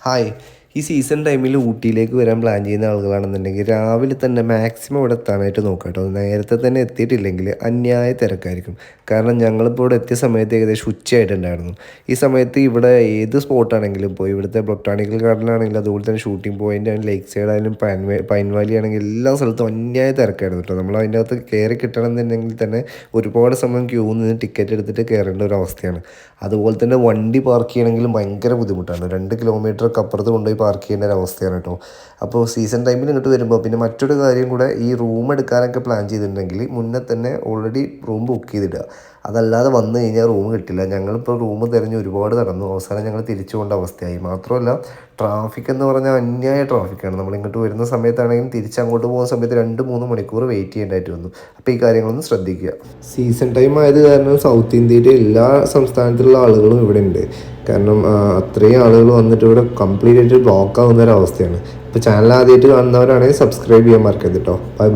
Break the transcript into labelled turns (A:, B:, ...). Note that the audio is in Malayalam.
A: Hi. ഈ സീസൺ ടൈമിൽ ഊട്ടിയിലേക്ക് വരാൻ പ്ലാൻ ചെയ്യുന്ന ആളുകളാണെന്നുണ്ടെങ്കിൽ രാവിലെ തന്നെ മാക്സിമം ഇവിടെ എത്താനായിട്ട് നോക്കാം കേട്ടോ. നേരത്തെ തന്നെ എത്തിയിട്ടില്ലെങ്കിൽ അന്യായ തിരക്കായിരിക്കും. കാരണം ഞങ്ങളിപ്പോൾ ഇവിടെ എത്തിയ സമയത്ത് ഏകദേശം ഉച്ചയായിട്ടുണ്ടായിരുന്നു. ഈ സമയത്ത് ഇവിടെ ഏത് സ്പോട്ടാണെങ്കിലും പോയി ഇവിടുത്തെ ബൊട്ടാണിക്കൽ ഗാർഡൻ ആണെങ്കിലും അതുപോലെ തന്നെ ഷൂട്ടിംഗ് പോയിന്റ് ആണെങ്കിലും ലേക്ക് സൈഡ് ആയാലും പൈൻ വാലി ആണെങ്കിലും എല്ലാ സ്ഥലത്തും അന്യായ തിരക്കായിരുന്നു കേട്ടോ. നമ്മൾ അതിന്റെ അകത്ത് കയറി കിട്ടണമെന്നുണ്ടെങ്കിൽ തന്നെ ഒരുപാട് സമയം ക്യൂ നിന്ന് ടിക്കറ്റ് എടുത്തിട്ട് കയറേണ്ട ഒരു അവസ്ഥയാണ്. അതുപോലെ തന്നെ വണ്ടി പാർക്ക് ചെയ്യണമെങ്കിലും ഭയങ്കര ബുദ്ധിമുട്ടാണ്. രണ്ട് കിലോമീറ്റർ ഒക്കെ അപ്പുറത്ത് കൊണ്ടുപോയി പാർക്ക് ചെയ്യേണ്ട ഒരു അവസ്ഥയാണ് കേട്ടോ. അപ്പോൾ സീസൺ ടൈമിൽ ഇങ്ങോട്ട് വരുമ്പോൾ പിന്നെ മറ്റൊരു കാര്യം കൂടെ ഈ റൂം എടുക്കാനൊക്കെ പ്ലാൻ ചെയ്തിട്ടുണ്ടെങ്കിൽ മുന്നേ തന്നെ ഓൾറെഡി റൂം ബുക്ക് ചെയ്തിടുക. അതല്ലാതെ വന്നു കഴിഞ്ഞാൽ റൂം കിട്ടില്ല. ഞങ്ങളിപ്പോൾ റൂം തിരഞ്ഞ് ഒരുപാട് നടന്നു അവസാനം ഞങ്ങൾ തിരിച്ചു പോകേണ്ട അവസ്ഥയായി. മാത്രമല്ല ട്രാഫിക് എന്ന് പറഞ്ഞാൽ അന്യായ ട്രാഫിക്കാണ് നമ്മൾ ഇങ്ങോട്ട് വരുന്ന സമയത്താണെങ്കിലും തിരിച്ച് അങ്ങോട്ട് പോകുന്ന സമയത്ത് രണ്ട് മൂന്ന് മണിക്കൂർ വെയിറ്റ് ചെയ്യേണ്ടതായിട്ട് വന്നു അപ്പോൾ ഈ കാര്യങ്ങളൊന്നും ശ്രദ്ധിക്കുക. സീസൺ ടൈം ആയത് കാരണം സൗത്ത് ഇന്ത്യയിലെ എല്ലാ സംസ്ഥാനത്തിലുള്ള ആളുകളും ഇവിടെ ഉണ്ട്. കാരണം അത്രയും ആളുകൾ വന്നിട്ട് ഇവിടെ കംപ്ലീറ്റ് ആയിട്ട് ബ്ലോക്ക് ആവുന്ന ഒരു അവസ്ഥയാണ്. അപ്പോൾ ചാനൽ ആദ്യമായിട്ട് കാണുന്നവരാണെങ്കിൽ സബ്സ്ക്രൈബ് ചെയ്യാൻ മറക്കരുത് കേട്ടോ ബൈ